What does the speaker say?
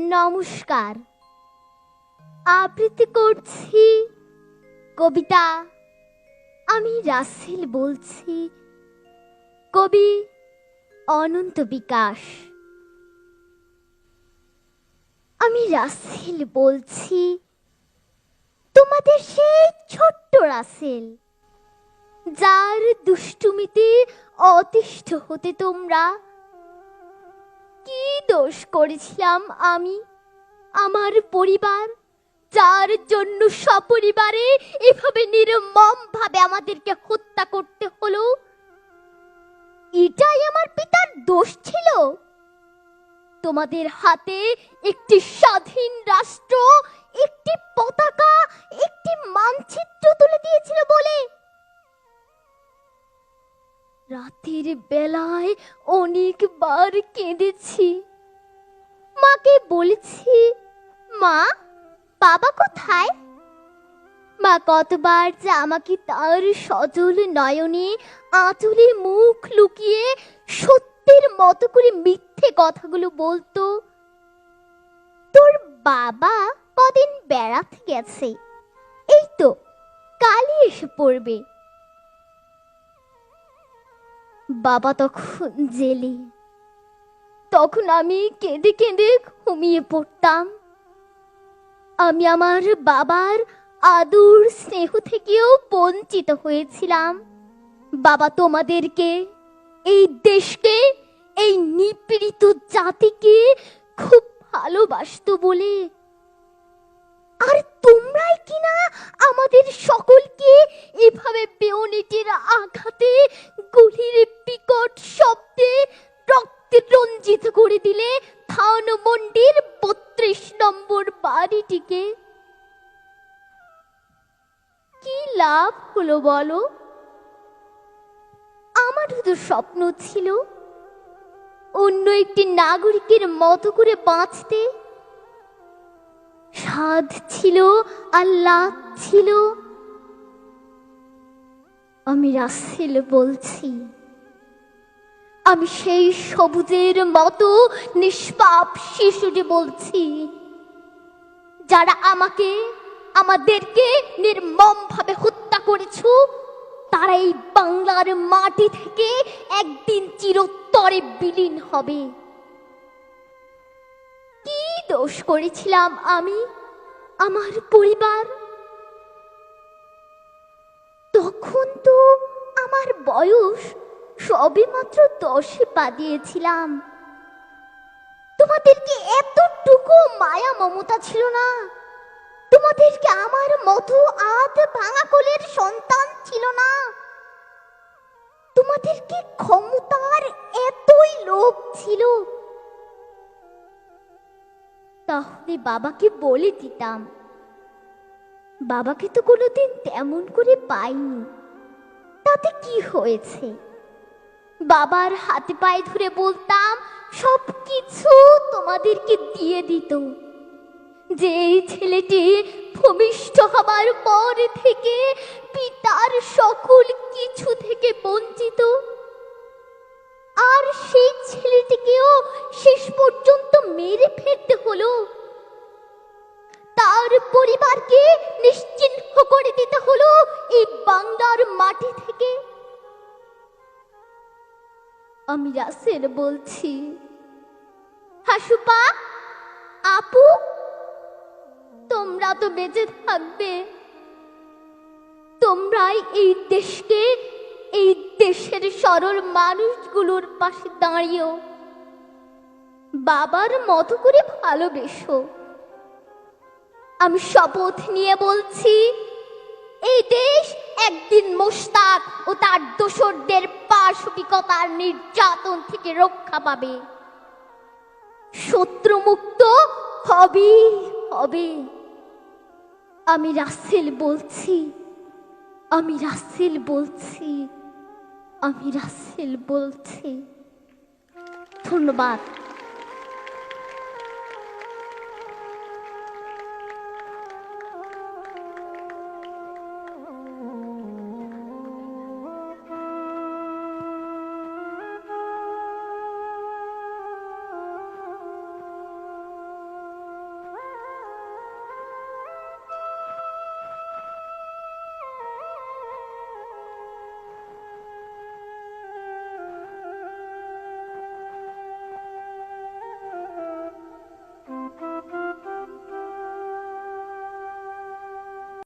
নমস্কার। আবৃত্তি করছি কবিতা। আমি রাসেল বলছি, কবি অনন্ত বিকাশ। আমি রাসেল বলছি, তোমাদের সেই ছোট্ট রাসেল, যার দুষ্টুমিতে অতিষ্ঠ হতে তোমরা দোষ করেছিলাম আমি। আমার পরিবার, যার জন্য সপরিবারে এভাবে নির্মম ভাবে আমাদেরকে হত্যা করতে হলো, এটাই আমার পিতার দোষ ছিল। তোমাদের হাতে একটি স্বাধীন রাষ্ট্র, একটি পতাকা, একটি মানচিত্র তুলে দিয়েছিল বলে। রাতের বেলায় অনেকবার কেঁদেছি। মাকে বলেছি, মা, বাবা কোথায়? মা কতবার যে আমাকে তার সজল নয়নে আঁচলে মুখ লুকিয়ে সত্যের মতো করে মিথ্যে কথাগুলো বলতো। তোর বাবা কদিন বেড়াতে গেছে? এই তো, কালই এসে পড়বে। বাবা তখন জেলে। তখন আমি কেঁদে কেঁদে ঘুমিয়ে পড়তাম। আমি আমার বাবার আদর স্নেহ থেকেও বঞ্চিত হয়েছিলাম। বাবা তোমাদেরকে, এই দেশকে, এই নিপীড়িত জাতিকে খুব ভালোবাসতো বলে। আর তোমরাই কিনা আমাদের সকলকে এভাবে বেউনিটের আঘাতে দিলে থানমন্ডির বত্রিশ নম্বর বাড়িটিকে। কি লাভ হলো বলো? আমারও তো স্বপ্ন ছিল অন্য একটি নাগরিকের মতো করে বাঁচতে। স্বাদ ছিল আল্লাহ ছিল। আমি রাসেল বলছি। আমি সেই সবুজের মতো নিষ্পাপ শিশুটি বলছি, যারা আমাকে, আমাদেরকে নির্মম ভাবে হত্যা করেছ, তারা এই বাংলার মাটি থেকে একদিন চিরতরে বিলীন হবে। কি দোষ করেছিলাম আমি, আমার পরিবার? তখন তো আমার বয়স সবে মাত্র দশে পা দিয়েছিলাম তোমাদেরকে এতটুকু মায়া মমতা ছিল না? তোমাদেরকে আমার মতো আধ ভাঙা কোলের সন্তান ছিল না? তোমাদেরকে ক্ষমতার এতই লোভ ছিল। তাহলে বাবাকে বলে দিতাম। বাবাকে তো কোনোদিন তেমন করে পাইনি। তাতে কি হয়েছে? বাবার হাতে পায়ে ধরে বলতাম, সব কিছু তোমাদেরকে দিয়ে দিত। যে ছেলেটি ভূমিষ্ঠ হবার পর থেকে পিতার সকল কিছু থেকে বঞ্চিত। আর সেই ছেলেটিকেও শেষ পর্যন্ত মেরে ফেলতে হলো। তার পরিবারকে নিশ্চিহ্ন করে দিতে হলো এই বাংলার মাটি থেকে। আমি রাসেল বলছি। হাসুপা আপু, তোমরা তো বেঁচে থাকবে। তোমরাই এই দেশকে, এই দেশের সরল মানুষগুলোর পাশে দাঁড়িয়েও বাবার মতো করে ভালোবেসো। আমি শপথ নিয়ে বলছি, এই দেশ একদিন মোস্তাক ও তার দোসরদের পাশবিকতার নির্যাতন থেকে রক্ষা পাবে। শত্রুমুক্ত হবে হবে। আমি রাসেল বলছি, আমি রাসেল বলছি, আমি রাসেল বলছি। ধন্যবাদ।